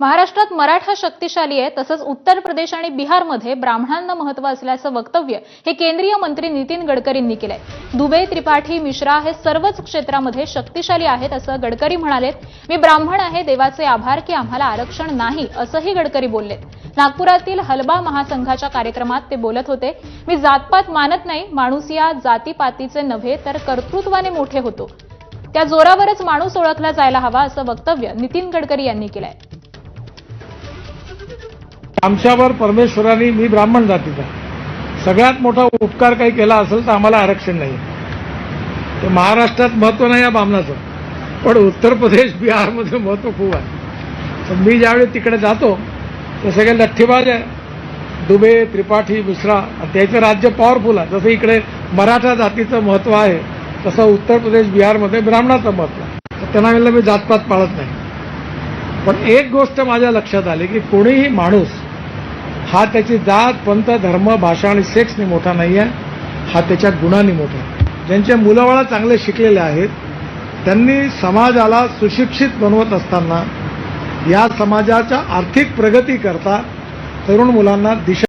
महाराष्ट्रात मराठा शक्तिशाली आहे तसंच उत्तर प्रदेश आणि बिहारमध्ये ब्राह्मणांना महत्त्व असल्याचं वक्तव्य हे केंद्रीय मंत्री नितीन गडकरींनी केलंय. दुबे त्रिपाठी मिश्रा हे सर्वच क्षेत्रामध्ये शक्तिशाली आहेत असं गडकरी म्हणालेत. मी ब्राह्मण आहे देवाचे आभार की आम्हाला आरक्षण नाही असंही गडकरी बोललेत. नागपुरातील हलबा महासंघाच्या कार्यक्रमात ते बोलत होते मी जातपात मानत नाही माणूस या जातीपातीचे नव्हे तर कर्तृत्वाने मोठे होतो. त्या जोरावरच माणूस ओळखला जायला हवा असं वक्तव्य नितीन गडकरी यांनी केलंय. आमच्यावर परमेश्वराने मी ब्राह्मण जातीचा सगळ्यात मोठा उपकार काही केला असेल तर आम्हाला आरक्षण नाही तर महाराष्ट्रात महत्त्व नाही या ब्राह्मणाचं पण उत्तर प्रदेश बिहारमध्ये महत्त्व खूप आहे. तर मी ज्यावेळी तिकडे जातो ते सगळे लठ्ठीबाज आहे. दुबे त्रिपाठी मिश्रा त्याचं राज्य पॉवरफुल आहे. जसं इकडे मराठा जातीचं महत्त्व आहे तसं उत्तर प्रदेश बिहारमध्ये ब्राह्मणाचं महत्त्व आहे. तर त्यांना म्हणलं मी जातपात पाळत नाही. पण एक गोष्ट माझ्या लक्षात आली की कोणीही माणूस हा त्याची जात पंथ धर्म भाषा आणि सेक्सने मोठा नाही आहे हा त्याच्या गुणांनी मोठा आहे. ज्यांचे मुलंबाळं चांगले शिकलेले आहेत त्यांनी समाजाला सुशिक्षित बनवत असताना या समाजाच्या आर्थिक प्रगती करता तरुण मुलांना दिशा